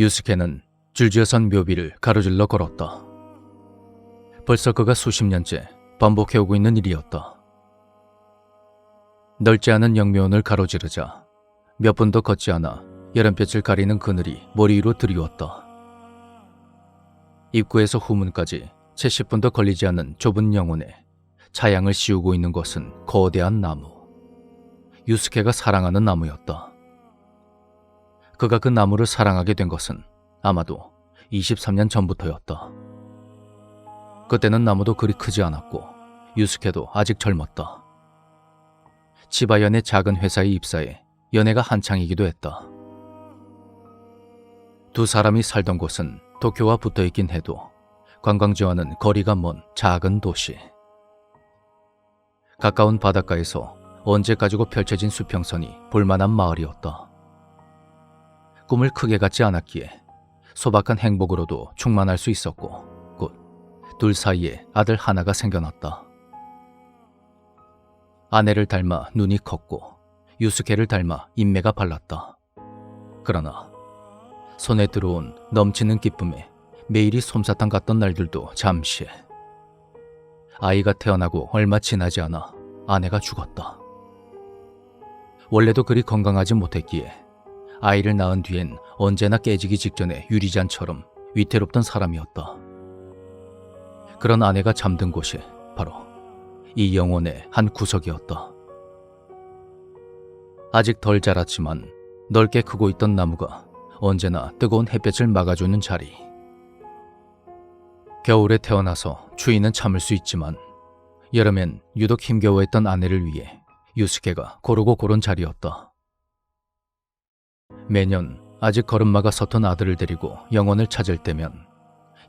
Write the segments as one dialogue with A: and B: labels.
A: 유스케는 줄지어선 묘비를 가로질러 걸었다. 벌써 그가 수십 년째 반복해오고 있는 일이었다. 넓지 않은 영묘원을 가로지르자 몇 분도 걷지 않아 여름볕을 가리는 그늘이 머리 위로 드리웠다. 입구에서 후문까지 채 10분도 걸리지 않는 좁은 영혼에 차양을 씌우고 있는 것은 거대한 나무. 유스케가 사랑하는 나무였다. 그가 그 나무를 사랑하게 된 것은 아마도 23년 전부터였다. 그때는 나무도 그리 크지 않았고 유스케도 아직 젊었다. 치바연의 작은 회사에 입사해 연애가 한창이기도 했다. 두 사람이 살던 곳은 도쿄와 붙어 있긴 해도 관광지와는 거리가 먼 작은 도시. 가까운 바닷가에서 언제 가지고 펼쳐진 수평선이 볼만한 마을이었다. 꿈을 크게 갖지 않았기에 소박한 행복으로도 충만할 수 있었고 곧 둘 사이에 아들 하나가 생겨났다. 아내를 닮아 눈이 컸고 유스케를 닮아 인매가 발랐다. 그러나 손에 들어온 넘치는 기쁨에 매일이 솜사탕 같던 날들도 잠시 아이가 태어나고 얼마 지나지 않아 아내가 죽었다. 원래도 그리 건강하지 못했기에 아이를 낳은 뒤엔 언제나 깨지기 직전에 유리잔처럼 위태롭던 사람이었다. 그런 아내가 잠든 곳이 바로 이 영혼의 한 구석이었다. 아직 덜 자랐지만 넓게 크고 있던 나무가 언제나 뜨거운 햇볕을 막아주는 자리. 겨울에 태어나서 추위는 참을 수 있지만 여름엔 유독 힘겨워했던 아내를 위해 유스케가 고르고 고른 자리였다. 매년 아직 걸음마가 서툰 아들을 데리고 영혼을 찾을 때면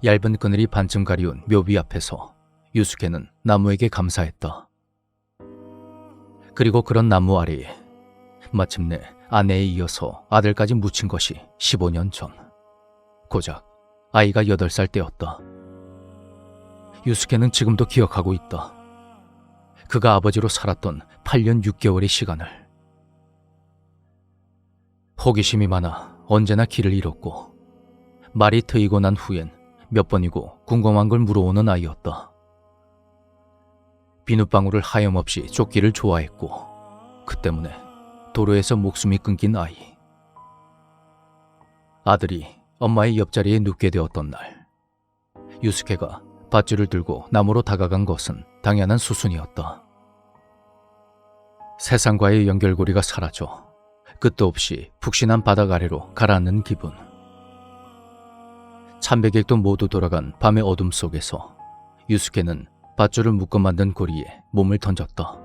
A: 얇은 그늘이 반쯤 가리운 묘비 앞에서 유스케는 나무에게 감사했다. 그리고 그런 나무 아래에 마침내 아내에 이어서 아들까지 묻힌 것이 15년 전. 고작 아이가 8살 때였다. 유스케는 지금도 기억하고 있다. 그가 아버지로 살았던 8년 6개월의 시간을. 호기심이 많아 언제나 길을 잃었고 말이 트이고 난 후엔 몇 번이고 궁금한 걸 물어오는 아이였다. 비눗방울을 하염없이 쫓기를 좋아했고 그 때문에 도로에서 목숨이 끊긴 아이. 아들이 엄마의 옆자리에 눕게 되었던 날, 유스케가 밧줄을 들고 나무로 다가간 것은 당연한 수순이었다. 세상과의 연결고리가 사라져 끝도 없이 푹신한 바닥 아래로 가라앉는 기분. 참배객도 모두 돌아간 밤의 어둠 속에서 유스케는 밧줄을 묶어 만든 고리에 몸을 던졌다.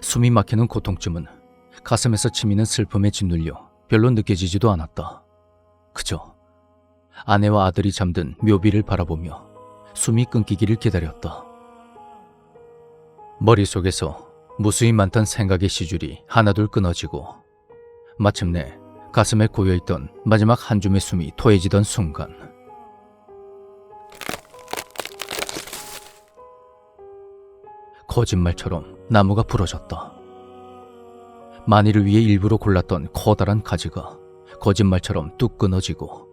A: 숨이 막히는 고통쯤은 가슴에서 치미는 슬픔에 짓눌려 별로 느껴지지도 않았다. 그저 아내와 아들이 잠든 묘비를 바라보며 숨이 끊기기를 기다렸다. 머릿속에서 무수히 많던 생각의 시줄이 하나둘 끊어지고 마침내 가슴에 고여있던 마지막 한 줌의 숨이 토해지던 순간 거짓말처럼 나무가 부러졌다. 만일을 위해 일부러 골랐던 커다란 가지가 거짓말처럼 뚝 끊어지고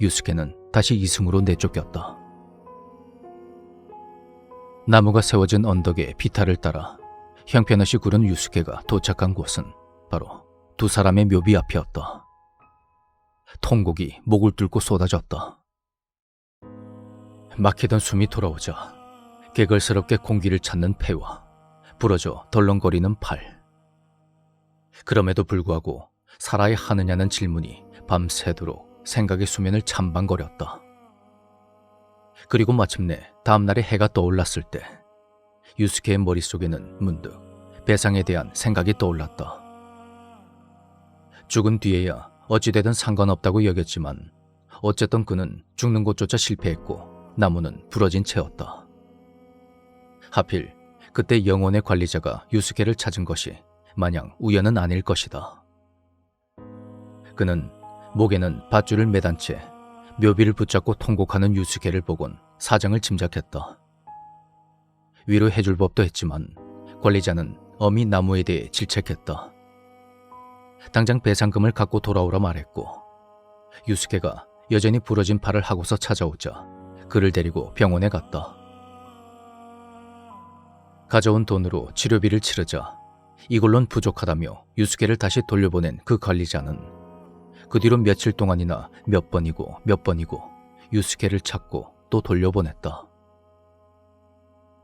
A: 유스케는 다시 이승으로 내쫓겼다. 나무가 세워진 언덕의 비탈을 따라 형편없이 구른 유스케가 도착한 곳은 바로 두 사람의 묘비 앞이었다. 통곡이 목을 뚫고 쏟아졌다. 막히던 숨이 돌아오자 개걸스럽게 공기를 찾는 폐와 부러져 덜렁거리는 팔. 그럼에도 불구하고 살아야 하느냐는 질문이 밤새도록 생각의 수면을 찬방거렸다. 그리고 마침내 다음날에 해가 떠올랐을 때 유스케의 머릿속에는 문득 배상에 대한 생각이 떠올랐다. 죽은 뒤에야 어찌되든 상관없다고 여겼지만 어쨌든 그는 죽는 곳조차 실패했고 나무는 부러진 채였다. 하필 그때 영혼의 관리자가 유스케를 찾은 것이 마냥 우연은 아닐 것이다. 그는 목에는 밧줄을 매단 채 묘비를 붙잡고 통곡하는 유스케를 보곤 사정을 짐작했다. 위로해 줄 법도 했지만 관리자는 어미 나무에 대해 질책했다. 당장 배상금을 갖고 돌아오라 말했고 유스케가 여전히 부러진 팔을 하고서 찾아오자 그를 데리고 병원에 갔다. 가져온 돈으로 치료비를 치르자 이걸론 부족하다며 유스케를 다시 돌려보낸 그 관리자는 그 뒤로 며칠 동안이나 몇 번이고 몇 번이고 유스케를 찾고 또 돌려보냈다.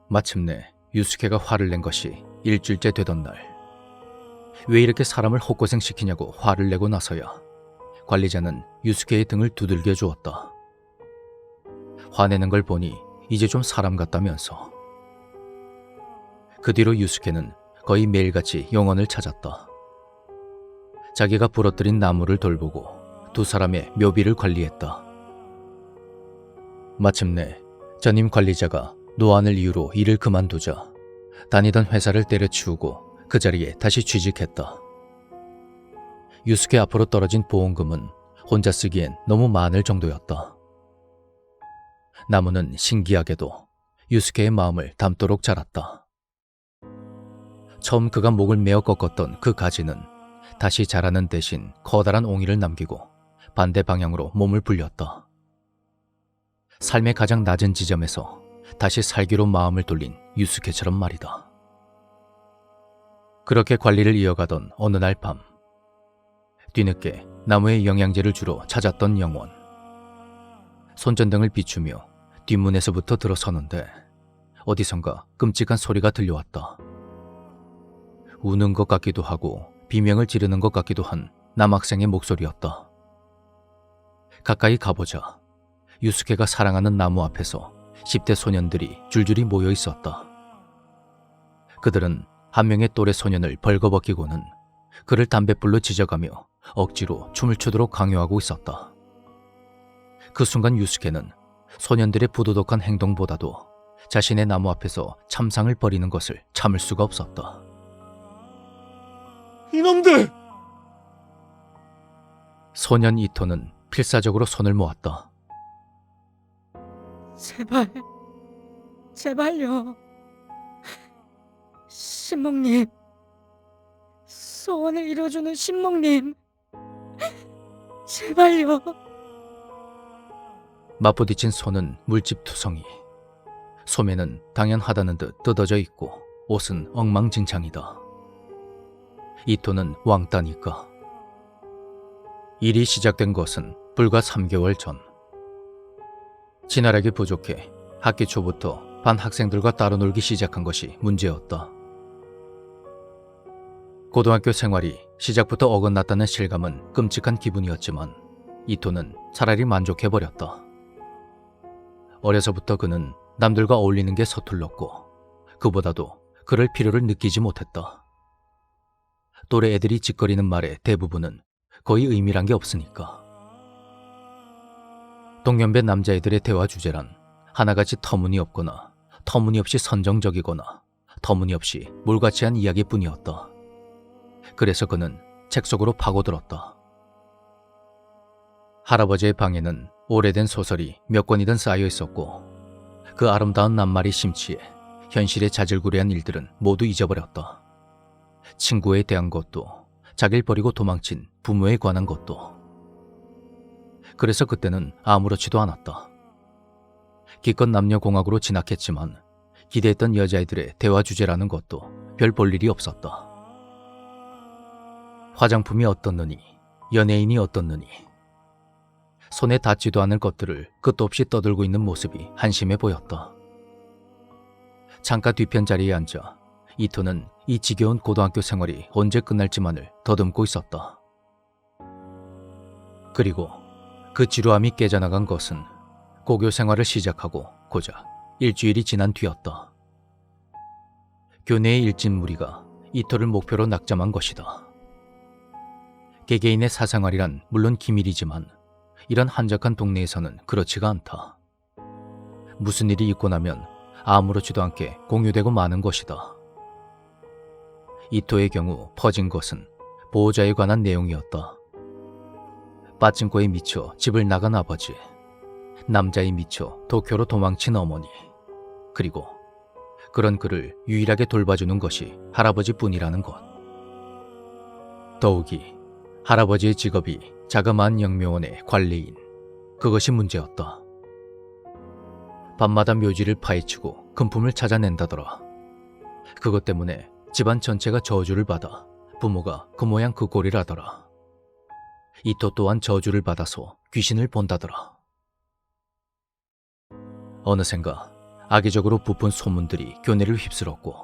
A: 마침내 유스케가 화를 낸 것이 일주일째 되던 날. 왜 이렇게 사람을 헛고생시키냐고 화를 내고 나서야 관리자는 유스케의 등을 두들겨 주었다. 화내는 걸 보니 이제 좀 사람 같다면서. 그 뒤로 유스케는 거의 매일같이 영원을 찾았다. 자기가 부러뜨린 나무를 돌보고 두 사람의 묘비를 관리했다. 마침내 전임 관리자가 노안을 이유로 일을 그만두자 다니던 회사를 때려치우고 그 자리에 다시 취직했다. 유스케 앞으로 떨어진 보험금은 혼자 쓰기엔 너무 많을 정도였다. 나무는 신기하게도 유스케의 마음을 담도록 자랐다. 처음 그가 목을 메어 꺾었던 그 가지는 다시 자라는 대신 커다란 옹이를 남기고 반대 방향으로 몸을 불렸다. 삶의 가장 낮은 지점에서 다시 살기로 마음을 돌린 유스케처럼 말이다. 그렇게 관리를 이어가던 어느 날 밤, 뒤늦게 나무에 영양제를 주러 찾았던 영원. 손전등을 비추며 뒷문에서부터 들어서는데 어디선가 끔찍한 소리가 들려왔다. 우는 것 같기도 하고 비명을 지르는 것 같기도 한 남학생의 목소리였다. 가까이 가보자 유스케가 사랑하는 나무 앞에서 10대 소년들이 줄줄이 모여 있었다. 그들은 한 명의 또래 소년을 벌거벗기고는 그를 담뱃불로 지져가며 억지로 춤을 추도록 강요하고 있었다. 그 순간 유스케는 소년들의 부도덕한 행동보다도 자신의 나무 앞에서 참상을 벌이는 것을 참을 수가 없었다.
B: 이놈들!
A: 소년 이토는 필사적으로 손을 모았다.
C: 제발, 제발요. 신목님, 소원을 이뤄주는 신목님, 제발요.
A: 맞부딪힌 손은 물집 투성이. 소매는 당연하다는 듯 뜯어져 있고 옷은 엉망진창이다. 이토는 왕따니까. 일이 시작된 것은 불과 3개월 전. 진화력이 부족해 학기 초부터 반 학생들과 따로 놀기 시작한 것이 문제였다. 고등학교 생활이 시작부터 어긋났다는 실감은 끔찍한 기분이었지만 이토는 차라리 만족해버렸다. 어려서부터 그는 남들과 어울리는 게 서툴렀고 그보다도 그럴 필요를 느끼지 못했다. 또래 애들이 짓거리는 말의 대부분은 거의 의미란 게 없으니까. 동년배 남자애들의 대화 주제란 하나같이 터무니없거나 터무니없이 선정적이거나 터무니없이 몰같이한 이야기뿐이었다. 그래서 그는 책 속으로 파고들었다. 할아버지의 방에는 오래된 소설이 몇 권이든 쌓여 있었고 그 아름다운 낱말이 심취해 현실의 자질구레한 일들은 모두 잊어버렸다. 친구에 대한 것도 자기를 버리고 도망친 부모에 관한 것도 그래서 그때는 아무렇지도 않았다. 기껏 남녀공학으로 진학했지만 기대했던 여자애들의 대화 주제라는 것도 별 볼 일이 없었다. 화장품이 어떻느니 연예인이 어떻느니 손에 닿지도 않을 것들을 끝도 없이 떠들고 있는 모습이 한심해 보였다. 창가 뒤편 자리에 앉아 이토는 이 지겨운 고등학교 생활이 언제 끝날지만을 더듬고 있었다. 그리고 그 지루함이 깨져나간 것은 고교 생활을 시작하고 고작 일주일이 지난 뒤였다. 교내의 일진 무리가 이토를 목표로 낙점한 것이다. 개개인의 사생활이란 물론 기밀이지만 이런 한적한 동네에서는 그렇지가 않다. 무슨 일이 있고 나면 아무렇지도 않게 공유되고 마는 것이다. 이토의 경우 퍼진 것은 보호자에 관한 내용이었다. 빠친코에 미쳐 집을 나간 아버지, 남자에 미쳐 도쿄로 도망친 어머니, 그리고 그런 그를 유일하게 돌봐주는 것이 할아버지뿐이라는 것. 더욱이 할아버지의 직업이 자그마한 영묘원의 관리인. 그것이 문제였다. 밤마다 묘지를 파헤치고 금품을 찾아낸다더라. 그것 때문에 집안 전체가 저주를 받아 부모가 그 모양 그 꼴이라더라. 이토 또한 저주를 받아서 귀신을 본다더라. 어느샌가 악의적으로 부푼 소문들이 교내를 휩쓸었고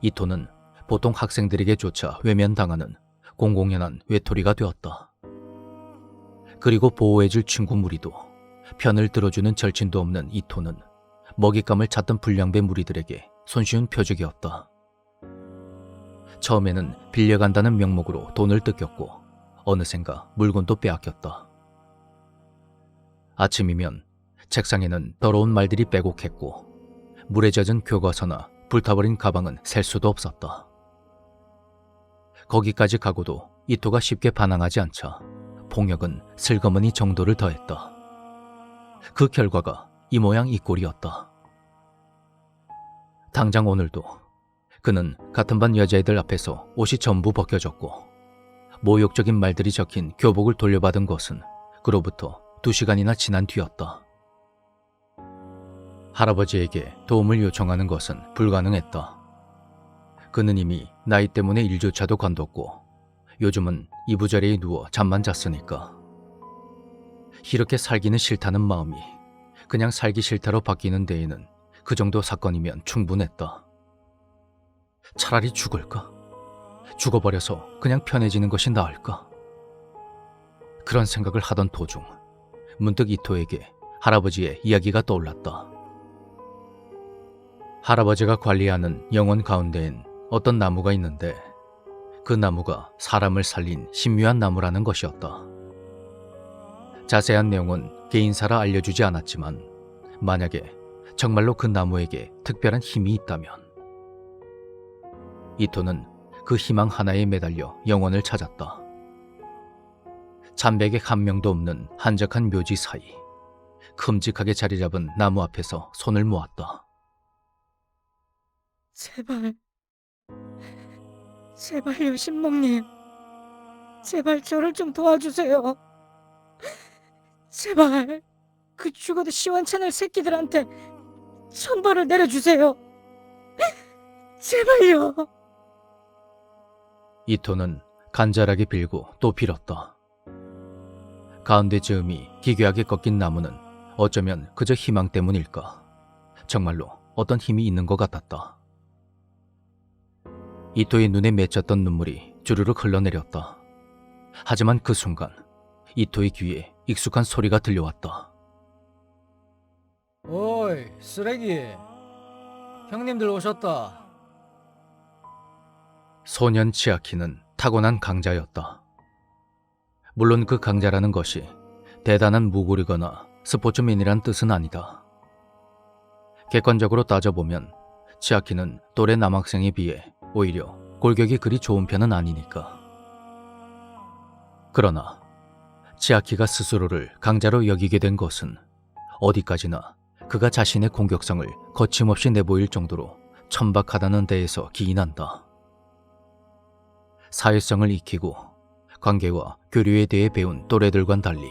A: 이토는 보통 학생들에게 조차 외면당하는 공공연한 외톨이가 되었다. 그리고 보호해줄 친구 무리도 편을 들어주는 절친도 없는 이토는 먹잇감을 찾던 불량배 무리들에게 손쉬운 표적이었다. 처음에는 빌려간다는 명목으로 돈을 뜯겼고 어느샌가 물건도 빼앗겼다. 아침이면 책상에는 더러운 말들이 빼곡했고 물에 젖은 교과서나 불타버린 가방은 셀 수도 없었다. 거기까지 가고도 이토가 쉽게 반항하지 않자 폭력은 슬그머니 정도를 더했다. 그 결과가 이 모양 이 꼴이었다. 당장 오늘도 그는 같은 반 여자애들 앞에서 옷이 전부 벗겨졌고 모욕적인 말들이 적힌 교복을 돌려받은 것은 그로부터 두 시간이나 지난 뒤였다. 할아버지에게 도움을 요청하는 것은 불가능했다. 그는 이미 나이 때문에 일조차도 관뒀고 요즘은 이부자리에 누워 잠만 잤으니까. 이렇게 살기는 싫다는 마음이 그냥 살기 싫다로 바뀌는 데에는 그 정도 사건이면 충분했다. 차라리 죽을까? 죽어버려서 그냥 편해지는 것이 나을까? 그런 생각을 하던 도중 문득 이토에게 할아버지의 이야기가 떠올랐다. 할아버지가 관리하는 영원 가운데엔 어떤 나무가 있는데 그 나무가 사람을 살린 신묘한 나무라는 것이었다. 자세한 내용은 개인사라 알려주지 않았지만 만약에 정말로 그 나무에게 특별한 힘이 있다면 이토는 그 희망 하나에 매달려 영혼을 찾았다. 참백의 한 명도 없는 한적한 묘지 사이 큼직하게 자리 잡은 나무 앞에서 손을 모았다.
C: 제발. 제발요, 신몽님. 제발 저를 좀 도와주세요. 제발. 그 죽어도 시원찮을 새끼들한테 천벌을 내려주세요. 제발요.
A: 이 토는 간절하게 빌고 또 빌었다. 가운데 즈음이 기괴하게 꺾인 나무는 어쩌면 그저 희망 때문일까. 정말로 어떤 힘이 있는 것 같았다. 이토의 눈에 맺혔던 눈물이 주르륵 흘러내렸다. 하지만 그 순간 이토의 귀에 익숙한 소리가 들려왔다.
B: 어이 쓰레기 형님들 오셨다
A: 소년 치아키는 타고난 강자였다. 물론 그 강자라는 것이 대단한 무고리거나 스포츠맨이란 뜻은 아니다. 객관적으로 따져보면 치아키는 또래 남학생에 비해 오히려 골격이 그리 좋은 편은 아니니까. 그러나 치아키가 스스로를 강자로 여기게 된 것은 어디까지나 그가 자신의 공격성을 거침없이 내보일 정도로 천박하다는 데에서 기인한다. 사회성을 익히고 관계와 교류에 대해 배운 또래들과는 달리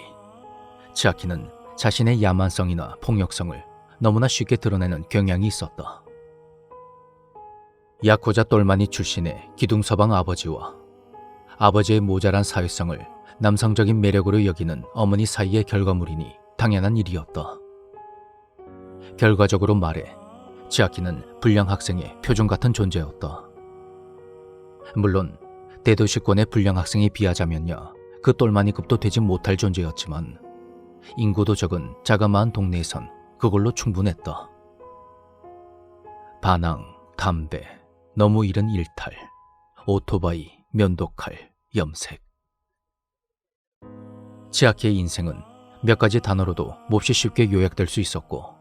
A: 치아키는 자신의 야만성이나 폭력성을 너무나 쉽게 드러내는 경향이 있었다. 야쿠자 똘마니 출신의 기둥서방 아버지와 아버지의 모자란 사회성을 남성적인 매력으로 여기는 어머니 사이의 결과물이니 당연한 일이었다. 결과적으로 말해 치아키는 불량 학생의 표준 같은 존재였다. 물론 대도시권의 불량 학생에 비하자면야 그 똘마니급도 되지 못할 존재였지만 인구도 적은 자그마한 동네에선 그걸로 충분했다. 반항, 담배, 너무 이른 일탈, 오토바이, 면도칼, 염색. 치아키의 인생은 몇 가지 단어로도 몹시 쉽게 요약될 수 있었고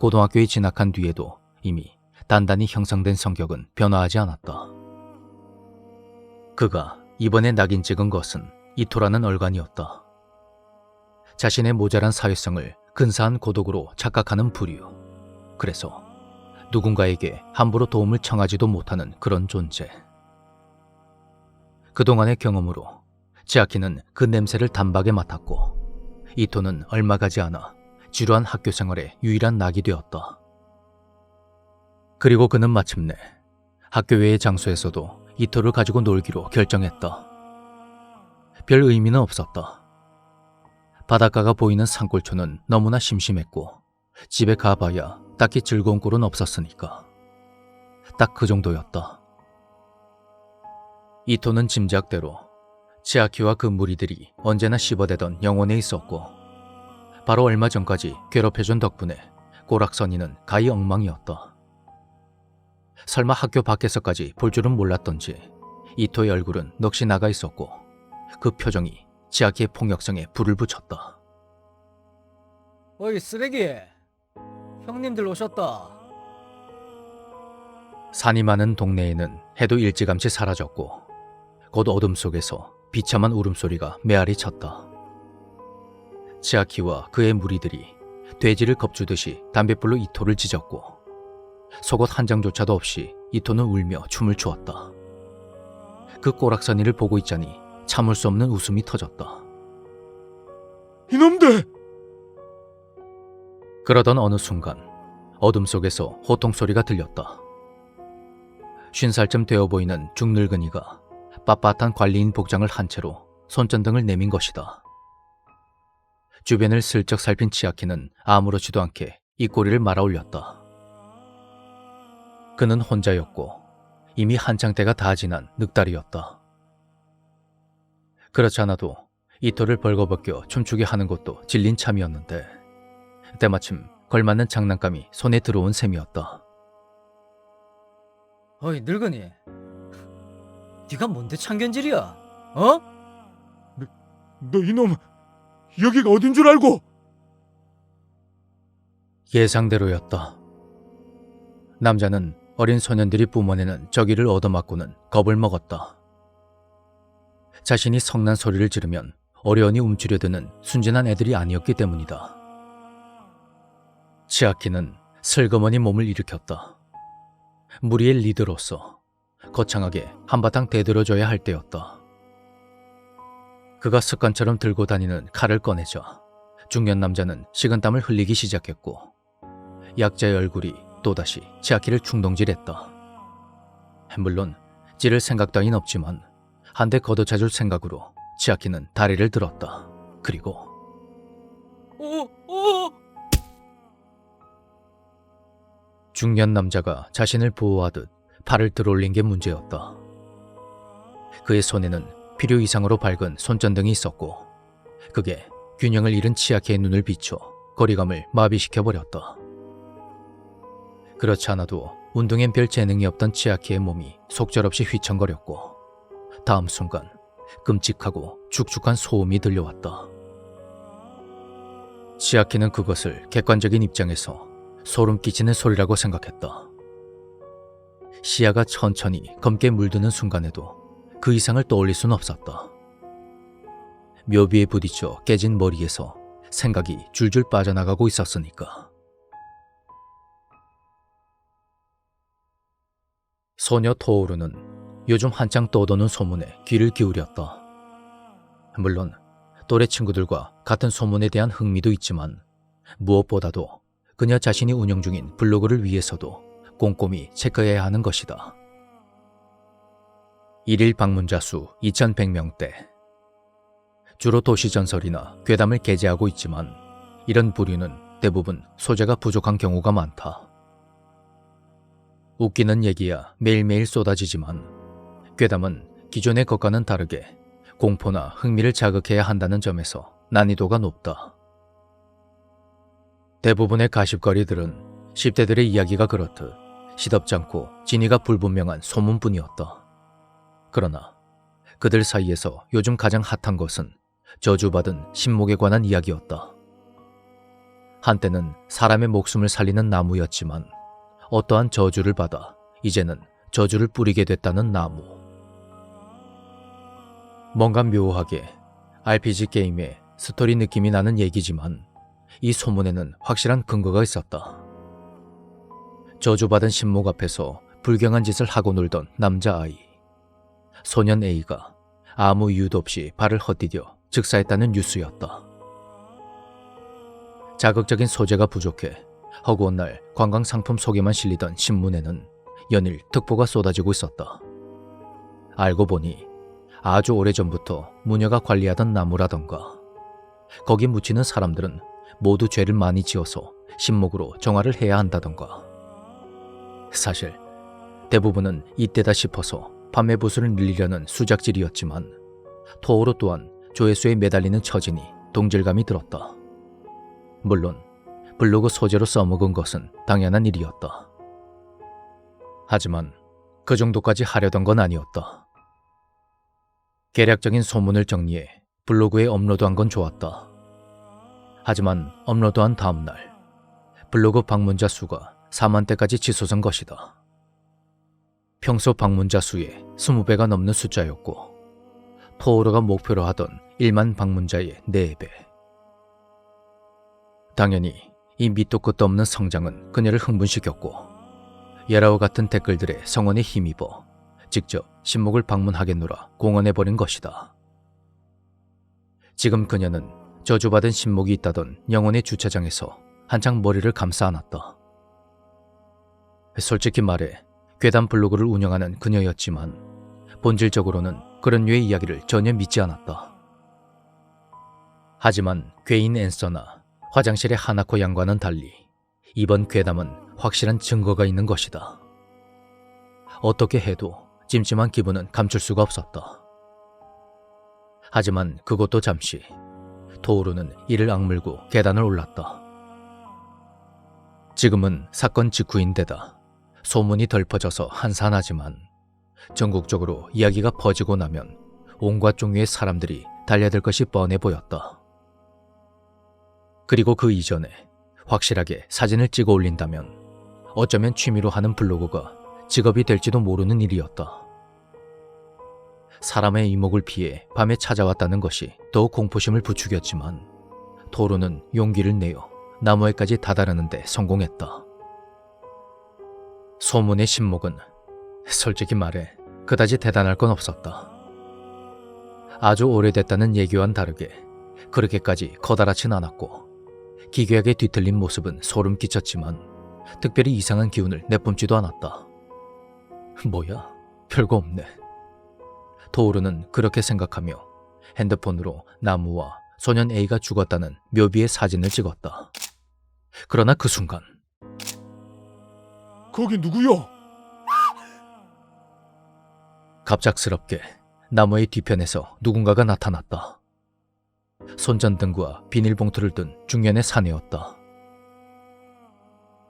A: 고등학교에 진학한 뒤에도 이미 단단히 형성된 성격은 변화하지 않았다. 그가 이번에 낙인 찍은 것은 이토라는 얼간이었다. 자신의 모자란 사회성을 근사한 고독으로 착각하는 부류. 그래서 누군가에게 함부로 도움을 청하지도 못하는 그런 존재. 그동안의 경험으로 치아키는 그 냄새를 단박에 맡았고 이토는 얼마 가지 않아 지루한 학교 생활의 유일한 낙이 되었다. 그리고 그는 마침내 학교 외의 장소에서도 이토를 가지고 놀기로 결정했다. 별 의미는 없었다. 바닷가가 보이는 산골초는 너무나 심심했고 집에 가봐야 딱히 즐거운 꼴은 없었으니까. 딱 그 정도였다. 이토는 짐작대로 치아키와 그 무리들이 언제나 씹어대던 영혼에 있었고 바로 얼마 전까지 괴롭혀준 덕분에 꼬락선이는 가히 엉망이었다. 설마 학교 밖에서까지 볼 줄은 몰랐던지 이토의 얼굴은 넋이 나가 있었고 그 표정이 치아키의 폭력성에 불을 붙였다.
B: 어이 쓰레기 형님들 오셨다
A: 산이 많은 동네에는 해도 일찌감치 사라졌고 곧 어둠 속에서 비참한 울음소리가 메아리 쳤다. 치아키와 그의 무리들이 돼지를 겁주듯이 담뱃불로 이토를 찢었고 속옷 한 장조차도 없이 이토는 울며 춤을 추었다. 그 꼬락서니를 보고 있자니 참을 수 없는 웃음이 터졌다.
D: 이놈들!
A: 그러던 어느 순간 어둠 속에서 호통 소리가 들렸다. 쉰 살쯤 되어 보이는 중늙은이가 빳빳한 관리인 복장을 한 채로 손전등을 내민 것이다. 주변을 슬쩍 살핀 치아키는 아무렇지도 않게 이 꼬리를 말아 올렸다. 그는 혼자였고 이미 한창 때가 다 지난 늑다리였다. 그렇지 않아도 이토를 벌거벗겨 춤추게 하는 것도 질린 참이었는데 때마침 걸맞는 장난감이 손에 들어온 셈이었다.
B: 어이 늙은이 네가 뭔데 참견질이야 어?
D: 너 이놈 여기가 어딘 줄 알고?
A: 예상대로였다. 남자는 어린 소년들이 뿜어내는 저기를 얻어맞고는 겁을 먹었다. 자신이 성난 소리를 지르면 어려운이 움츠려드는 순진한 애들이 아니었기 때문이다. 치아키는 슬그머니 몸을 일으켰다. 무리의 리더로서 거창하게 한바탕 대들어줘야 할 때였다. 그가 습관처럼 들고 다니는 칼을 꺼내자 중년 남자는 식은땀을 흘리기 시작했고 약자의 얼굴이 또다시 치아키를 충동질했다. 물론 찌를 생각 따윈 없지만 한 대 걷어차줄 생각으로 치아키는 다리를 들었다. 그리고
B: 오! 오!
A: 중년 남자가 자신을 보호하듯 팔을 들어올린 게 문제였다. 그의 손에는 필요 이상으로 밝은 손전등이 있었고 그게 균형을 잃은 치아키의 눈을 비춰 거리감을 마비시켜 버렸다. 그렇지 않아도 운동엔 별 재능이 없던 치아키의 몸이 속절없이 휘청거렸고 다음 순간 끔찍하고 축축한 소음이 들려왔다. 치아키는 그것을 객관적인 입장에서 소름 끼치는 소리라고 생각했다. 시야가 천천히 검게 물드는 순간에도 그 이상을 떠올릴 수는 없었다. 묘비에 부딪혀 깨진 머리에서 생각이 줄줄 빠져나가고 있었으니까. 소녀 토오르는 요즘 한창 떠도는 소문에 귀를 기울였다. 물론 또래 친구들과 같은 소문에 대한 흥미도 있지만 무엇보다도 그녀 자신이 운영 중인 블로그를 위해서도 꼼꼼히 체크해야 하는 것이다. 일일 방문자 수 2100명대. 주로 도시전설이나 괴담을 게재하고 있지만 이런 부류는 대부분 소재가 부족한 경우가 많다. 웃기는 얘기야 매일매일 쏟아지지만 괴담은 기존의 것과는 다르게 공포나 흥미를 자극해야 한다는 점에서 난이도가 높다. 대부분의 가십거리들은 10대들의 이야기가 그렇듯 시덥지 않고 진위가 불분명한 소문뿐이었다. 그러나 그들 사이에서 요즘 가장 핫한 것은 저주받은 신목에 관한 이야기였다. 한때는 사람의 목숨을 살리는 나무였지만 어떠한 저주를 받아 이제는 저주를 뿌리게 됐다는 나무. 뭔가 묘하게 RPG 게임의 스토리 느낌이 나는 얘기지만 이 소문에는 확실한 근거가 있었다. 저주받은 신목 앞에서 불경한 짓을 하고 놀던 남자아이. 소년 A가 아무 이유도 없이 발을 헛디뎌 즉사했다는 뉴스였다. 자극적인 소재가 부족해 허구한 날 관광 상품 소개만 실리던 신문에는 연일 특보가 쏟아지고 있었다. 알고 보니 아주 오래전부터 무녀가 관리하던 나무라던가 거기 묻히는 사람들은 모두 죄를 많이 지어서 신목으로 정화를 해야 한다던가 사실 대부분은 이때다 싶어서 판매 부수를 늘리려는 수작질이었지만 토오로 또한 조회수에 매달리는 처진이 동질감이 들었다. 물론 블로그 소재로 써먹은 것은 당연한 일이었다. 하지만 그 정도까지 하려던 건 아니었다. 계략적인 소문을 정리해 블로그에 업로드한 건 좋았다. 하지만 업로드한 다음 날 블로그 방문자 수가 4만 대까지 치솟은 것이다. 평소 방문자 수의 20배가 넘는 숫자였고 토오르가 목표로 하던 1만 방문자의 4배. 당연히 이 밑도 끝도 없는 성장은 그녀를 흥분시켰고 예라와 같은 댓글들의 성원에 힘입어 직접 신목을 방문하겠노라 공언해버린 것이다. 지금 그녀는 저주받은 신목이 있다던 영혼의 주차장에서 한창 머리를 감싸 안았다. 솔직히 말해 괴담 블로그를 운영하는 그녀였지만 본질적으로는 그런 류의 이야기를 전혀 믿지 않았다. 하지만 괴인 앤서나 화장실의 하나코 양과는 달리 이번 괴담은 확실한 증거가 있는 것이다. 어떻게 해도 찜찜한 기분은 감출 수가 없었다. 하지만 그것도 잠시 토오르는 이를 악물고 계단을 올랐다. 지금은 사건 직후인데다 소문이 덜 퍼져서 한산하지만 전국적으로 이야기가 퍼지고 나면 온갖 종류의 사람들이 달려들 것이 뻔해 보였다. 그리고 그 이전에 확실하게 사진을 찍어 올린다면 어쩌면 취미로 하는 블로그가 직업이 될지도 모르는 일이었다. 사람의 이목을 피해 밤에 찾아왔다는 것이 더욱 공포심을 부추겼지만 도로는 용기를 내어 나무에까지 다다르는데 성공했다. 소문의 신목은 솔직히 말해 그다지 대단할 건 없었다. 아주 오래됐다는 얘기와는 다르게 그렇게까지 커다랗진 않았고 기괴하게 뒤틀린 모습은 소름 끼쳤지만 특별히 이상한 기운을 내뿜지도 않았다. 뭐야, 별거 없네. 도우르는 그렇게 생각하며 핸드폰으로 나무와 소년 A가 죽었다는 묘비의 사진을 찍었다. 그러나 그 순간
D: 거기 누구요?
A: 갑작스럽게 나무의 뒤편에서 누군가가 나타났다. 손전등과 비닐봉투를 든 중년의 사내였다.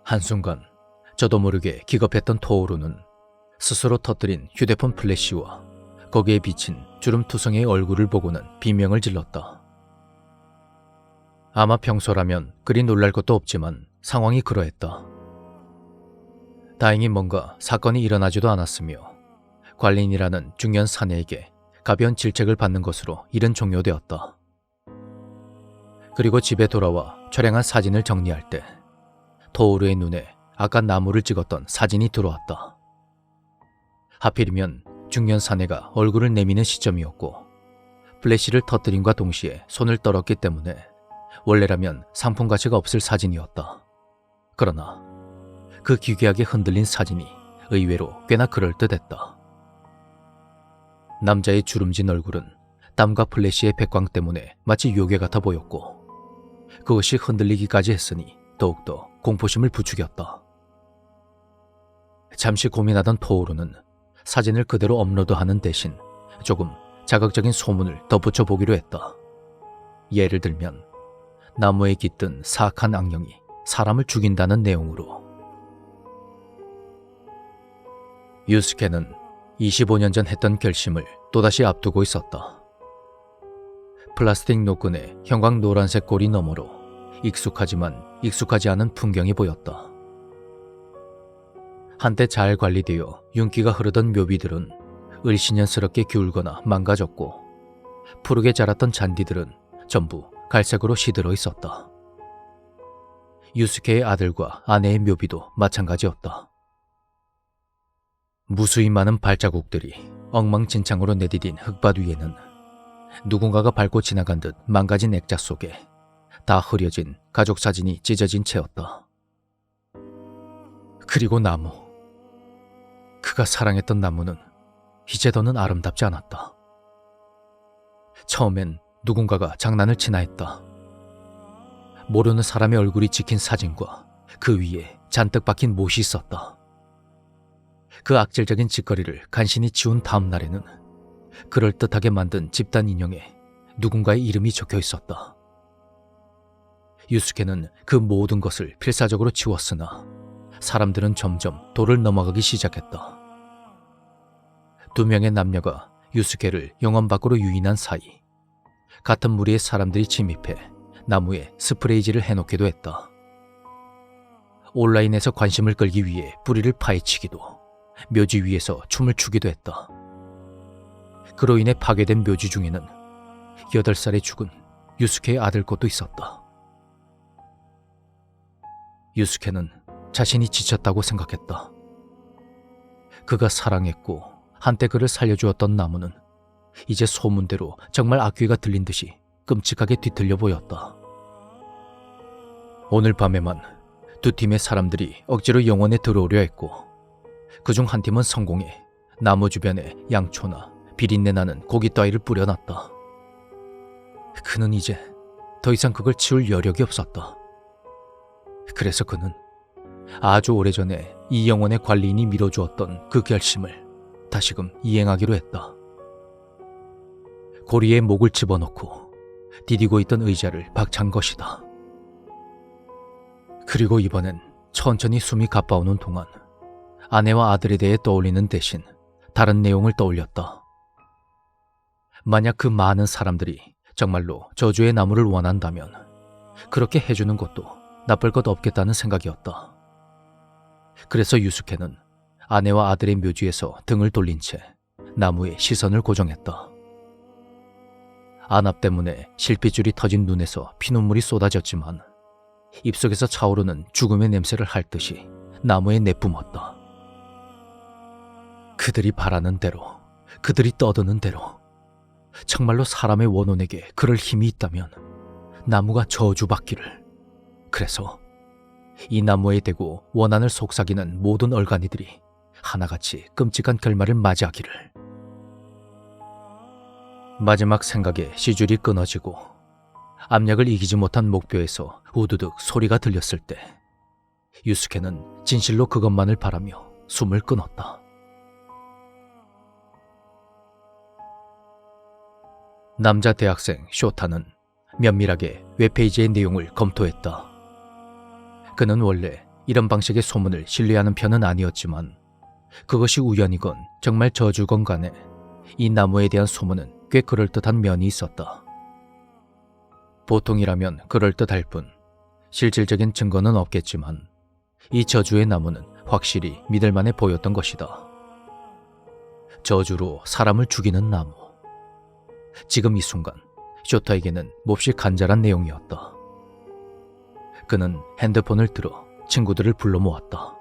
A: 한순간 저도 모르게 기겁했던 토오루는 스스로 터뜨린 휴대폰 플래시와 거기에 비친 주름투성이의 얼굴을 보고는 비명을 질렀다. 아마 평소라면 그리 놀랄 것도 없지만 상황이 그러했다. 다행히 뭔가 사건이 일어나지도 않았으며 관리인이라는 중년 사내에게 가벼운 질책을 받는 것으로 일은 종료되었다. 그리고 집에 돌아와 촬영한 사진을 정리할 때 토우르의 눈에 아까 나무를 찍었던 사진이 들어왔다. 하필이면 중년 사내가 얼굴을 내미는 시점이었고 플래시를 터뜨림과 동시에 손을 떨었기 때문에 원래라면 상품 가치가 없을 사진이었다. 그러나 그 기괴하게 흔들린 사진이 의외로 꽤나 그럴듯했다. 남자의 주름진 얼굴은 땀과 플래시의 백광 때문에 마치 요괴 같아 보였고 그것이 흔들리기까지 했으니 더욱더 공포심을 부추겼다. 잠시 고민하던 토오르는 사진을 그대로 업로드하는 대신 조금 자극적인 소문을 덧붙여 보기로 했다. 예를 들면 나무에 깃든 사악한 악령이 사람을 죽인다는 내용으로 유스케는 25년 전 했던 결심을 또다시 앞두고 있었다. 플라스틱 노끈의 형광 노란색 고리 너머로 익숙하지만 익숙하지 않은 풍경이 보였다. 한때 잘 관리되어 윤기가 흐르던 묘비들은 을신연스럽게 기울거나 망가졌고 푸르게 자랐던 잔디들은 전부 갈색으로 시들어 있었다. 유스케의 아들과 아내의 묘비도 마찬가지였다. 무수히 많은 발자국들이 엉망진창으로 내디딘 흙밭 위에는 누군가가 밟고 지나간 듯 망가진 액자 속에 다 흐려진 가족 사진이 찢어진 채였다. 그리고 나무. 그가 사랑했던 나무는 이제 더는 아름답지 않았다. 처음엔 누군가가 장난을 치나 했다. 모르는 사람의 얼굴이 찍힌 사진과 그 위에 잔뜩 박힌 못이 있었다. 그 악질적인 짓거리를 간신히 지운 다음 날에는 그럴듯하게 만든 집단 인형에 누군가의 이름이 적혀 있었다. 유스케는 그 모든 것을 필사적으로 지웠으나 사람들은 점점 도를 넘어가기 시작했다. 두 명의 남녀가 유스케를 영원 밖으로 유인한 사이 같은 무리의 사람들이 침입해 나무에 스프레이질을 해놓기도 했다. 온라인에서 관심을 끌기 위해 뿌리를 파헤치기도 묘지 위에서 춤을 추기도 했다. 그로 인해 파괴된 묘지 중에는 8살에 죽은 유스케의 아들 것도 있었다. 유스케는 자신이 지쳤다고 생각했다. 그가 사랑했고 한때 그를 살려주었던 나무는 이제 소문대로 정말 악귀가 들린 듯이 끔찍하게 뒤틀려 보였다. 오늘 밤에만 두 팀의 사람들이 억지로 영원에 들어오려 했고 그중 한 팀은 성공해 나무 주변에 양초나 비린내 나는 고기 따위를 뿌려놨다. 그는 이제 더 이상 그걸 치울 여력이 없었다. 그래서 그는 아주 오래전에 이 영혼의 관리인이 밀어주었던 그 결심을 다시금 이행하기로 했다. 고리에 목을 집어넣고 디디고 있던 의자를 박찬 것이다. 그리고 이번엔 천천히 숨이 가빠오는 동안 아내와 아들에 대해 떠올리는 대신 다른 내용을 떠올렸다. 만약 그 많은 사람들이 정말로 저주의 나무를 원한다면 그렇게 해주는 것도 나쁠 것 없겠다는 생각이었다. 그래서 유스케는 아내와 아들의 묘지에서 등을 돌린 채 나무에 시선을 고정했다. 안압 때문에 실핏줄이 터진 눈에서 피눈물이 쏟아졌지만 입속에서 차오르는 죽음의 냄새를 핥듯이 나무에 내뿜었다. 그들이 바라는 대로, 그들이 떠드는 대로, 정말로 사람의 원혼에게 그럴 힘이 있다면 나무가 저주받기를. 그래서 이 나무에 대고 원한을 속삭이는 모든 얼간이들이 하나같이 끔찍한 결말을 맞이하기를. 마지막 생각에 시줄이 끊어지고 압력을 이기지 못한 목표에서 우두둑 소리가 들렸을 때 유스케는 진실로 그것만을 바라며 숨을 끊었다. 남자 대학생 쇼타는 면밀하게 웹페이지의 내용을 검토했다. 그는 원래 이런 방식의 소문을 신뢰하는 편은 아니었지만 그것이 우연이건 정말 저주건 간에 이 나무에 대한 소문은 꽤 그럴듯한 면이 있었다. 보통이라면 그럴듯할 뿐 실질적인 증거는 없겠지만 이 저주의 나무는 확실히 믿을 만해 보였던 것이다. 저주로 사람을 죽이는 나무. 지금 이 순간 쇼타에게는 몹시 간절한 내용이었다. 그는 핸드폰을 들어 친구들을 불러 모았다.